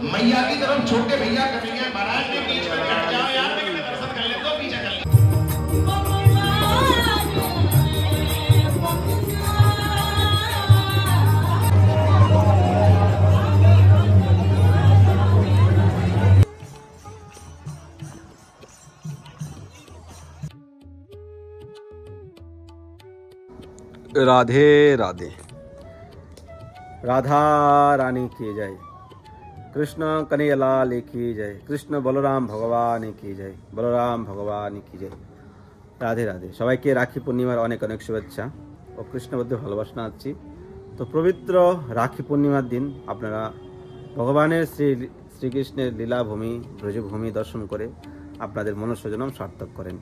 मैया की तरफ़ छोटे भैया कभी कटेंगे महाराज के बीच में बैठ जाओ यार राधे राधे। राधा रानी की जाए। কৃষ্ণ কনিয়লাল কি জয়? কৃষ্ণ বলরাম ভগবান কি জয়? বলরাম ভগবান কি জয়? রাধে রাধে। সবাইকে রাখি পূর্ণিমার অনেক অনেক শুভেচ্ছা। ও কৃষ্ণবদ্ধ ভালোবাসা জানাচ্ছি তো পবিত্র রাখি পূর্ণিমার দিন আপনারা ভগবানের শ্রী, শ্রীকৃষ্ণের লীলাভূমি, ব্রজভূমি দর্শন করে আপনাদের মনস্বজনম সার্থক করেন।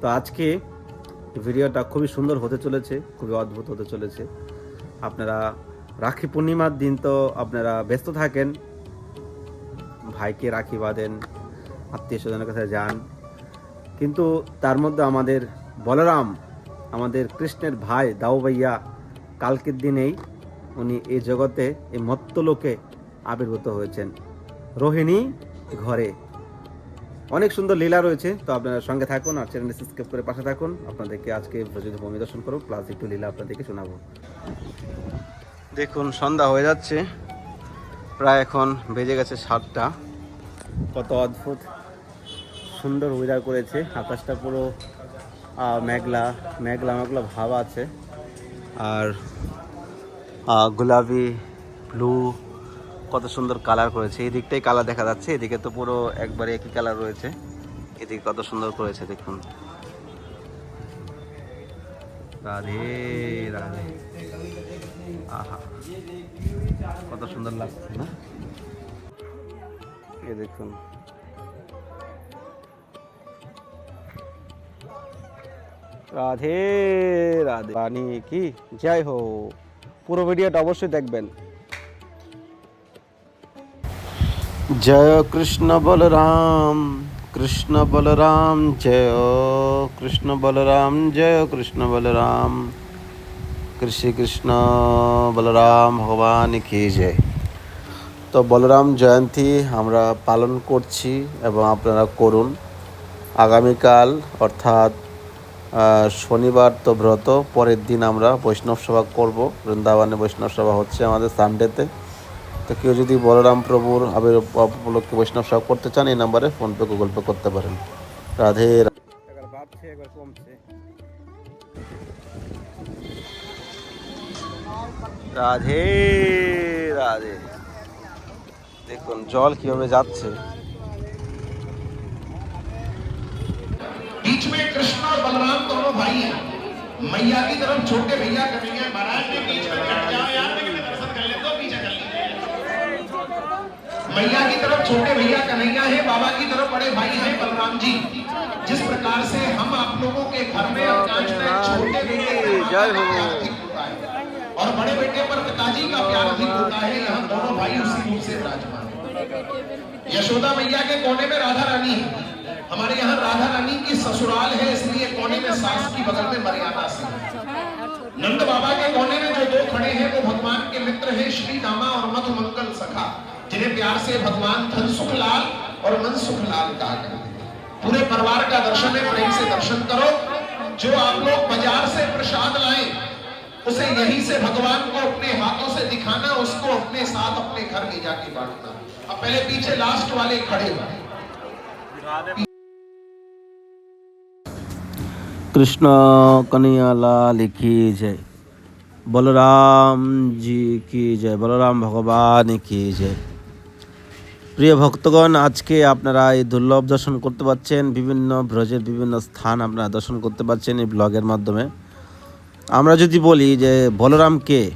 তো আজকে ভিডিওটা খুবই সুন্দর হতে চলেছে, খুবই অদ্ভুত হতে চলেছে। আপনারা রাখি পূর্ণিমার দিন তো আপনারা ব্যস্ত থাকেন ভাইকে রাখি বাঁধেন, আত্মীয় স্বজনের কাছে যান। কিন্তু তার মধ্যে আমাদের বলরাম, আমাদের কৃষ্ণের ভাই দাও ভাইয়া কালকের দিনেই উনি এই জগতে এই মত্তলোকে আবির্ভূত হয়েছেন। রোহিণী ঘরে। অনেক সুন্দর লীলা রয়েছে, তো আপনারা সঙ্গে থাকুন আর চ্যানেলটি সাবস্ক্রাইব করে পাশে থাকুন। আপনাদেরকে আজকে ব্রজের ভূমি দর্শন করব প্লাস একটু লীলা আপনাদেরকে শোনাবো। দেখুন, সন্ধ্যা হয়ে যাচ্ছে। প্রায় এখন বেজে গেছে সাতটা। কত অদ্ভুত সুন্দর ওয়েদার করেছে। আকাশটা পুরো মেঘলা মেঘলা মেঘলা ভাব আছে। আর গোলাপি ব্লু কত সুন্দর কালার করেছে। এই দিকটাই কালার দেখা যাচ্ছে। এদিকে তো পুরো একবারে একই কালার রয়েছে। এদিকে কত সুন্দর করেছে দেখুন। রাধে রাধে। কত সুন্দর লাগছে, না? এ দেখুন। রাধে রাধে। রানী কি? জয় হো পুরো ভিডিওটা অবশ্যই দেখবেন। জয় কৃষ্ণ বলরাম কৃষ্ণ বলরাম, জয় কৃষ্ণ বলরাম, জয় কৃষ্ণ বলরাম। কৃষি কৃষ্ণ বলরাম, ভগবান কি জয়। তো বলরাম জয়ন্তী আমরা পালন করছি এবং আপনারা করুন। আগামীকাল, অর্থাৎ শনিবার তো ব্রত, পরের দিন আমরা বৈষ্ণব সভা করব। বৃন্দাবনে বৈষ্ণব সভা হচ্ছে আমাদের সানডেতে তো কেউ যদি বলরাম প্রভুর আবির্ভাব উপলক্ষে বৈষ্ণব সভা করতে চান, এই নাম্বারে ফোনপে, গুগল পে করতে পারেন। রাধে রা- একবার বাড়ছে একবার কমছে। রাধে রাধে দেখুন জল কিভাবে যাচ্ছে बीच में कृष्ण और बलराम दोनों भाई हैं मैया की तरफ छोटे भैया कन्हैया महाराज ने बीच में कट जाओ यार लेकिन दर्शन कर ले तो पीछे कर ले मैया की तरफ छोटे भैया कन्हैया है बाबा की तरफ बड़े भाई हैं बलराम जी जिस प्रकार से हम आप लोगों के घर में अधिकांश में छोटे बेटे पर जय माता का हो। और बड़े बेटे पर पिताजी का प्यार अधिक होता है, यहाँ दोनों भाई उसी रूप से विराजमान यशोदा मैया के कोने में राधा रानी है। हमारे यहाँ राधा रानी की ससुराल है, इसलिए कोने में सास की बगल में मर्यादा से नंद बाबा के कोने में जो दो खड़े हैं, वो भगवान के मित्र हैं, श्री दामा और मधु मंगल सखा, जिन्हें प्यार से भगवान धन सुख लाल और मन सुख लाल कहा करते पूरे परिवार का दर्शन है, प्रेम से दर्शन करो। जो आप लोग बाज़ार से उसे यहीं से भगवान को अपने हाथों से दिखाना उसको अपने साथ अपने घर ले जाके बांटना अब पहले पीछे लास्ट वाले खड़े हुए কৃষ্ণ কনিয়ালাল কি জয় বলরাম জি কি জয় বলরাম ভগবান কি জয় প্রিয় ভক্তগণ আজকে আপনারা এই দুর্লভ দর্শন করতে পারছেন বিভিন্ন ব্রজের বিভিন্ন স্থান আপনারা দর্শন করতে পারছেন এই ব্লগের মাধ্যমে আমরা যদি বলি যে বলরাম কে?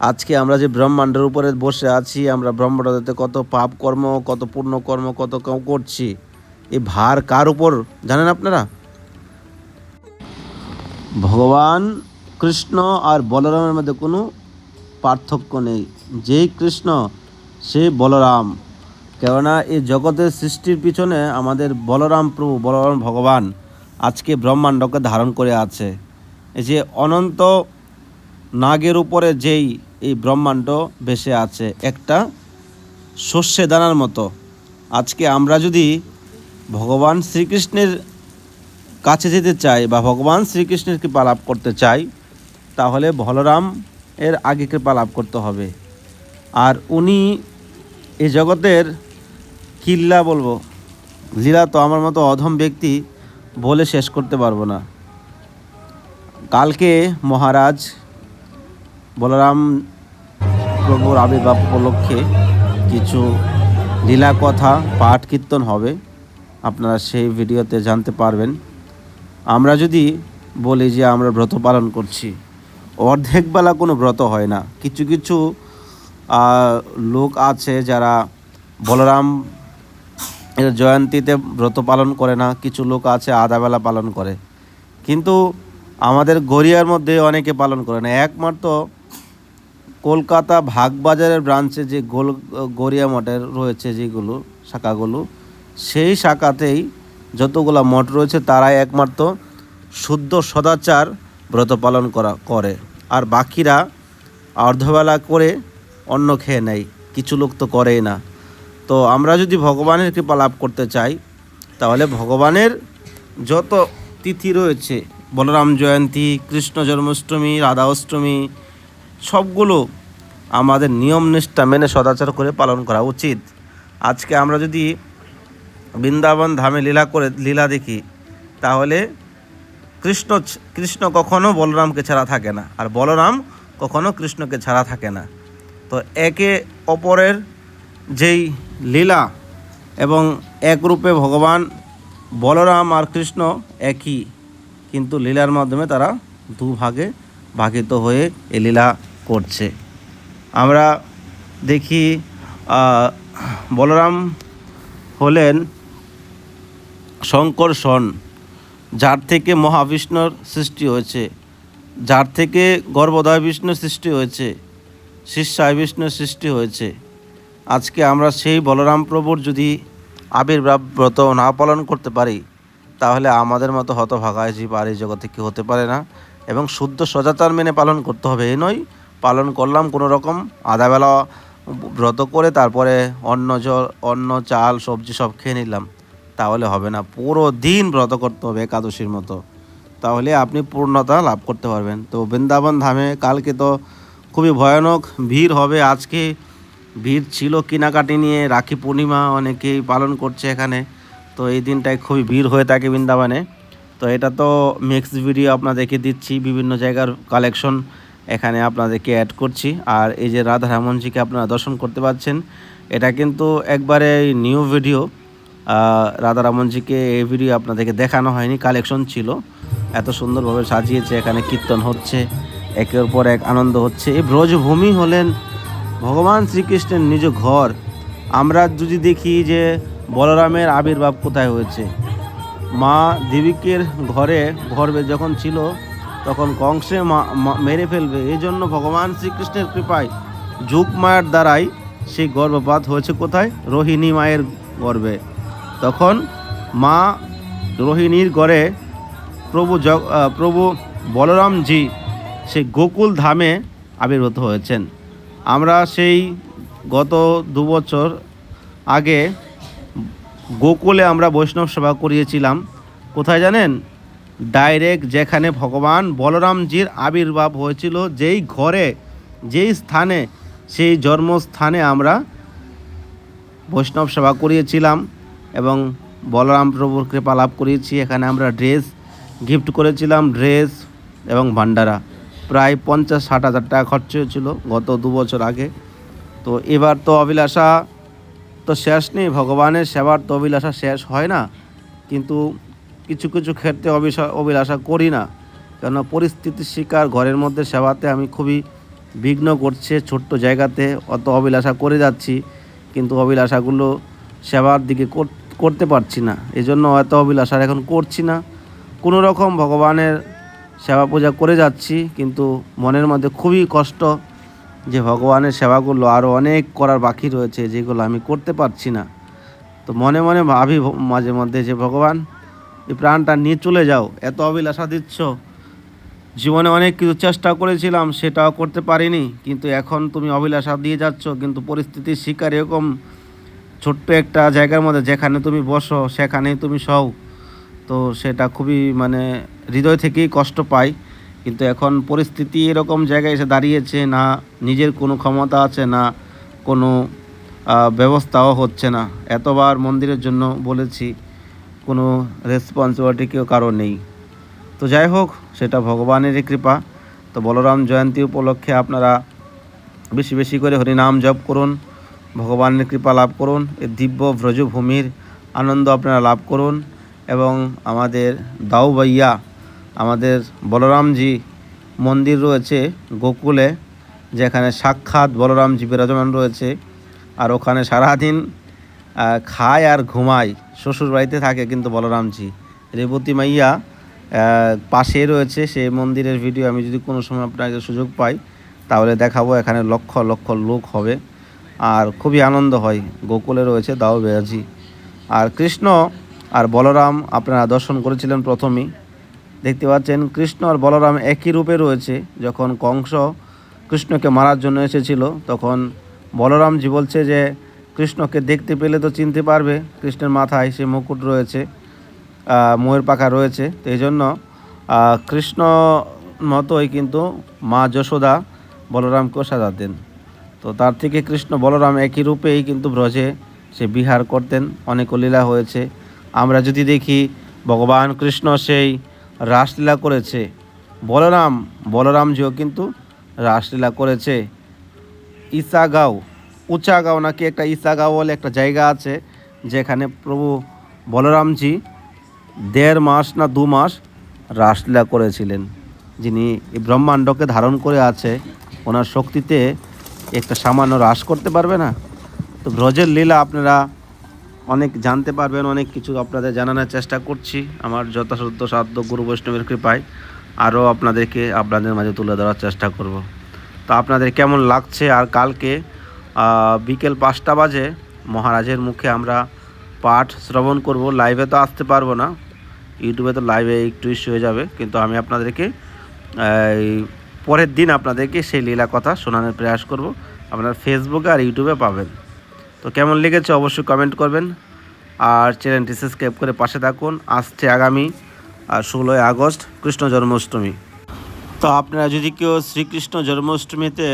আজকে আমরা যে ব্রহ্মাণ্ডের উপরে বসে আছি, আমরা ব্রহ্মাণ্ডতে কত পাপ কর্ম, কত পুণ্য কর্ম, কত করছি এই ভার কার উপর? জানেন আপনারা? ভগবান কৃষ্ণ আর বলরামের মধ্যে কোনো পার্থক্য নেই। যেই কৃষ্ণ, সে বলরাম। কেননা এই জগতের সৃষ্টির পিছনে আমাদের বলরাম প্রভু, বলরাম ভগবান আজকে ব্রহ্মাণ্ডকে ধারণ করে আছে। যে অনন্ত নাগের উপরে যেই এই ব্রহ্মাণ্ড ভেসে আছে, একটা শস্যে দানার মতো। আজকে আমরা যদি ভগবান শ্রীকৃষ্ণের কাছে যেতে চাই বা ভগবান শ্রীকৃষ্ণের কৃপা লাভ করতে চাই, তাহলে বলরাম এর আগে কৃপা লাভ করতে হবে। আর উনি এই জগতের কিল্লা বলব। লীলা তো আমার মতো অধম ব্যক্তি বলে শেষ করতে পারব না। কালকে মহারাজ বলরাম প্রভুর আবির্ভাব উপলক্ষে কিছু লীলা কথা, পাঠ, কীর্তন হবে। আপনারা সেই ভিডিওতে জানতে পারবেন। আমরা যদি বলি যে আমরা ব্রত পালন করছি, অর্ধেক বেলা কোনো ব্রত হয় না। কিছু কিছু লোক আছে যারা বলরাম জয়ন্তীতে ব্রত পালন করে না। কিছু লোক আছে আধাবেলা পালন করে। কিন্তু আমাদের গড়িয়ার মধ্যে অনেকে পালন করে না। একমাত্র কলকাতা ভাগবাজারের ব্রাঞ্চে যে গোল, গড়িয়া মঠের রয়েছে যেগুলো, শাখাগুলো, সেই শাখাতেই যতগুলো মঠ রয়েছে তারাই একমাত্র শুদ্ধ সদাচার ব্রত পালন করা, করে। আর বাকিরা অর্ধবেলা করে অন্ন খেয়ে নেয়, কিছু লোক তো করেই না। তো আমরা যদি ভগবানের কৃপা লাভ করতে চাই, তাহলে ভগবানের যত তিথি রয়েছে বলরাম জয়ন্তী, কৃষ্ণ জন্মাষ্টমী রাধা অষ্টমী সবগুলো আমাদের নিয়ম নিষ্ঠা মেনে সদাচার করে পালন করা উচিত। আজকে আমরা যদি বৃন্দাবন ধামে লীলা করে, লীলা দেখি, তাহলে কৃষ্ণ কৃষ্ণ কখনো বলরামকে ছাড়া থাকে না, আর বলরাম কখনো কৃষ্ণকে ছাড়া থাকে না। তো একে অপরের যেই লীলা এবং একরূপে ভগবান বলরাম আর কৃষ্ণ একই। কিন্তু লীলার মাধ্যমে তারা দুভাগে ভাগিত হয়ে এ লীলা করছে। আমরা দেখি বলরাম হলেন শঙ্কর্ষণ যার থেকে মহাবিষ্ণুর সৃষ্টি হয়েছে, যার থেকে গর্ভদয় বিষ্ণুর সৃষ্টি হয়েছে শিষ্যায় বিষ্ণুর সৃষ্টি হয়েছে। আজকে আমরা সেই বলরাম প্রভুর যদি আবির্ভাব ব্রত না পালন করতে পারি তাহলে আমাদের মতো হতভাগায় জীব আর এই জগতে কি হতে পারে না? এবং শুদ্ধ সদাচার মেনে পালন করতে হবে এই নয়। পালন করলাম কোনো রকম আধাবেলা ব্রত করে তারপরে অন্ন জল, অন্ন, চাল, সবজি সব খেয়ে নিলাম। তাহলে হবে না, পুরো দিন ব্রত করতে হবে একাদশীর মতো। তাহলে আপনি পূর্ণতা লাভ করতে পারবেন। তো বৃন্দাবন ধামে কালকে তো খুবই ভয়ানক ভিড় হবে আজকে। ভিড় ছিল কেনাকাটি নিয়ে, রাখি পূর্ণিমা অনেকেই পালন করছে এখানে। তো এই দিনটায় খুবই ভিড় হয়ে থাকে বৃন্দাবনে। তো এটা তো মিক্স ভিডিও আপনাদেরকে দিচ্ছি, বিভিন্ন জায়গার কালেকশন এখানে আপনাদেরকে অ্যাড করছি। আর এই যে রাধা রামনজিকে আপনারা দর্শন করতে পাচ্ছেন, এটা কিন্তু একবারে নিউ ভিডিও রাধা রামনজিকে এই ভিডিও আপনাদেরকে দেখানো হয়নি কালেকশন ছিল। এত সুন্দরভাবে সাজিয়েছে, এখানে কীর্তন হচ্ছে, একের পর এক আনন্দ হচ্ছে। এই ব্রজভূমি হলেন ভগবান শ্রীকৃষ্ণের নিজ ঘর। আমরা যদি দেখি যে বলরামের আবির্ভাব কোথায় হয়েছে? মা দেবীকের ঘরে গর্ভে যখন ছিল, তখন কংসে মেরে ফেলবে। এই জন্য ভগবান শ্রীকৃষ্ণের কৃপায় যুগ মায়ের দ্বারাই সেই গর্ভপাত হয়েছে কোথায়? রোহিণী মায়ের গর্ভে। তখন মা রোহিণীর গড়ে প্রভু জগ প্রভু বলরামজি সেই গোকুল ধামে আবির্ভূত হয়েছেন। আমরা সেই গত দু বছর আগে গোকুলে আমরা বৈষ্ণব সেবা করিয়েছিলাম। কোথায় জানেন? ডাইরেক্ট যেখানে ভগবান বলরামজির আবির্ভাব হয়েছিল, যেই ঘরে, যেই স্থানে, সেই জন্মস্থানে আমরা বৈষ্ণব সেবা করিয়েছিলাম এবং বলরাম প্রভুর কৃপা লাভ করিয়েছি। এখানে আমরা ড্রেস গিফট করেছিলাম, ড্রেস এবং ভান্ডারা। প্রায় পঞ্চাশ ষাট হাজার টাকা খরচ হয়েছিল গত দু বছর আগে। তো এবার তো অভিলাষা তো শেষ নেই, ভগবানের সেবার তো অভিলাষা শেষ হয় না। কিন্তু কিছু কিছু ক্ষেত্রে অভিলাষা করি না। কেন পরিস্থিতির শিকার ঘরের মধ্যে সেবাতে আমি খুবই বিঘ্ন করছে, ছোট্ট জায়গাতে অত অভিলাষা করে যাচ্ছি, কিন্তু অভিলাষাগুলো সেবার দিকে কর- করতে পারছি না। এই জন্য অত অভিলাষা এখন করছি না। কোনো রকম ভগবানের সেবা পূজা করে যাচ্ছি, কিন্তু মনের মধ্যে খুবই কষ্ট যে ভগবানের সেবাগুলো আরও অনেক করার বাকি রয়েছে, যেগুলো আমি করতে পারছি না। তো মনে মনে ভাবি মাঝে মধ্যে যে, ভগবান, এই প্রাণটা নিয়ে চলে যাও। এত অভিলাষা দিচ্ছ। জীবনে অনেক কিছু চেষ্টা করেছিলাম, সেটাও করতে পারিনি। কিন্তু এখন তুমি অভিলাষা দিয়ে যাচ্ছ। কিন্তু পরিস্থিতির শিকার এরকম ছোট্ট একটা জায়গার মধ্যে যেখানে তুমি বসো, সেখানেই তুমি সও তো সেটা খুবই মানে হৃদয় থেকেই কষ্ট পাই। কিন্তু এখন পরিস্থিতি এরকম জায়গায় এসে দাঁড়িয়েছে, না নিজের কোনো ক্ষমতা আছে, না কোনো ব্যবস্থাও হচ্ছে না। এতবার মন্দিরের জন্য বলেছি, কোনো রেসপন্সিবিলিটি কেউ কারও নেই। তো যাই হোক, সেটা ভগবানেরই কৃপা। তো বলরাম জয়ন্তী উপলক্ষে আপনারা বেশি বেশি করে হরিনাম জপ করুন, ভগবানের কৃপা লাভ করুন এই দিব্য ব্রজভূমির আনন্দ আপনারা লাভ করুন, এবং আমাদের দাউ ভাইয়া আমাদের বলরামজি মন্দির রয়েছে গোকুলে, যেখানে সাক্ষাৎ বলরামজি বিরাজমান রয়েছে। আর ওখানে সারাদিন খায় আর ঘুমায়। শ্বশুর বাড়িতে থাকে কিন্তু বলরামজি। রেবতী মাইয়া পাশে রয়েছে। সেই মন্দিরের ভিডিও আমি যদি কোনো সময় আপনাকে সুযোগ পাই, তাহলে দেখাবো। এখানে লক্ষ লক্ষ লোক হবে। আর খুবই আনন্দ হয়। গোকুলে রয়েছে দাও বেয়াজি। আর কৃষ্ণ আর বলরাম আপনারা দর্শন করেছিলেন প্রথমেই। দেখতে পাচ্ছেন, কৃষ্ণ আর বলরাম একই রূপে রয়েছে। যখন কংস কৃষ্ণকে মারার জন্য এসেছিল, তখন বলরামজি বলছে যে, কৃষ্ণকে দেখতে পেলে তো চিনতে পারবে, কৃষ্ণের মাথায় সে মুকুট রয়েছে ময়ূর পাখা রয়েছে। তো এই জন্য কৃষ্ণ মতোই কিন্তু মা যশোদা বলরামকেও সাজাতেন তো তার থেকে কৃষ্ণ বলরাম একই রূপেই কিন্তু ব্রজে সে বিহার করতেন। অনেক লীলা হয়েছে। আমরা যদি দেখি, ভগবান কৃষ্ণ সেই রাসলীলা করেছে। বলরাম বলরামজিও কিন্তু রাসলীলা করেছে। ইসাগাঁও, উঁচাগাঁও নাকি একটা ইসাগাঁও বলে একটা জায়গা আছে, যেখানে প্রভু বলরামজি দেড় মাস না দু মাস রাসলীলা করেছিলেন। যিনি এই ব্রহ্মাণ্ডকে ধারণ করে আছে, ওনার শক্তিতে একটা সামান্য হ্রাস করতে পারবে না? তো ব্রজের লীলা আপনারা অনেক জানতে পারবেন, অনেক কিছু আপনাদের জানানোর চেষ্টা করছি। আমার যথাসাধ্য সাধ্য গুরু বৈষ্ণবের কৃপায় আরও আপনাদেরকে আপনাদের মাঝে তুলে ধরার চেষ্টা করব। তো আপনাদের কেমন লাগছে আর কালকে বিকেল পাঁচটা বাজে মহারাজের মুখে আমরা পাঠ শ্রবণ করব। লাইভে তো আসতে পারব না ইউটিউবে তো লাইভে একটু ইস্যু হয়ে যাবে, কিন্তু আমি আপনাদেরকে পরের দিন আপনাদেরকে সেই লীলা কথা শোনানোর প্রয়াস করব। আপনারা ফেসবুকে আর ইউটিউবে পাবেন। তো কেমন লেগেছে অবশ্যই কমেন্ট করবেন। আর চ্যানেলটি সাবস্ক্রাইব করে পাশে থাকুন। আসছে আগামী ষোলোই আগস্ট, কৃষ্ণ জন্মাষ্টমী। তো আপনারা যদি কেউ শ্রীকৃষ্ণ জন্মাষ্টমীতে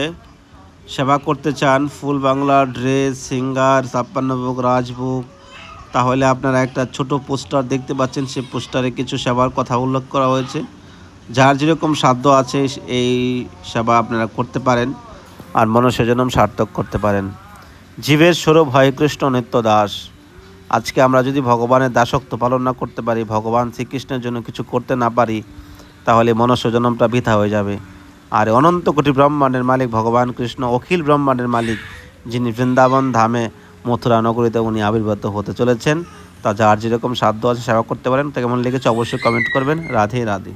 সেবা করতে চান, ফুল বাংলা, ড্রেস, সিঙ্গার, ছাপ্পান্ন ভোগ, রাজভোগ, তাহলে আপনারা একটা ছোট পোস্টার দেখতে পাচ্ছেন। সেই পোস্টারে কিছু সেবার কথা উল্লেখ করা হয়েছে। যার যেরকম সাধ্য আছে, এই সেবা আপনারা করতে পারেন। আর মনুষ্যজনম সার্থক করতে পারেন। জীবের স্বরূপ হয় কৃষ্ণ নিত্য দাস। আজকে আমরা যদি ভগবানের দাসত্ব পালন না করতে পারি, ভগবান শ্রীকৃষ্ণের জন্য কিছু করতে না পারি, তাহলে মনুষ্য জন্মটা বৃথা হয়ে যাবে। আর অনন্ত কোটি ব্রহ্মাণ্ডের মালিক ভগবান কৃষ্ণ, অখিল ব্রহ্মাণ্ডের মালিক যিনি বৃন্দাবন ধামে মথুরা নগরীতে উনি আবির্ভূত হতে চলেছেন। তা যার যেরকম সাধ্য আছে সেবা করতে পারেন। তা কেমন লেগেছে অবশ্যই কমেন্ট করবেন। রাধে রাধে।